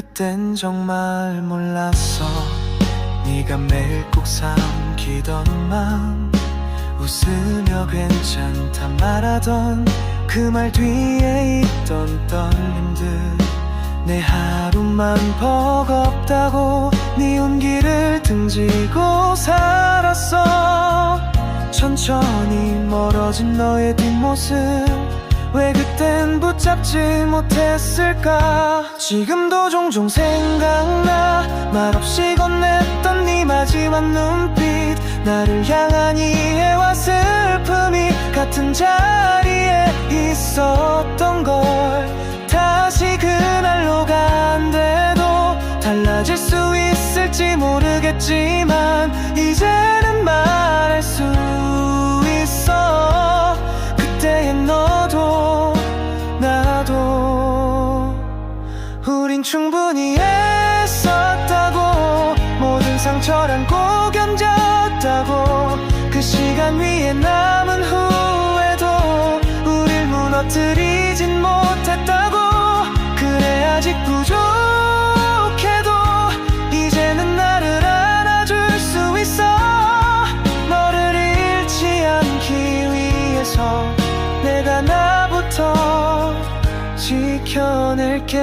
그땐 정말 몰랐어. 네가 매일 꼭 삼키던 맘 웃으며 괜찮다 말하던 그 말 뒤에 있던 떨림들. 내 하루만 버겁다고 네 온기를 등지고 살았어. 천천히 멀어진 너의 뒷모습 왜 그땐 붙잡지 못했을까? 지금도 종종 생각나. 말없이 건넸던 네 마지막 눈빛. 나를 향한 이해와 슬픔이 같은 자리에 있었던 걸 다시 그날로 간대도 달라질 수 있을지 모르겠지만 이제는 우린 충분히 애썼다고 모든 상처를 안고 견뎠다고 그 시간 위에 남은 후회도 우릴 무너뜨리진 못했다고. 그래 아직 부족 지켜낼게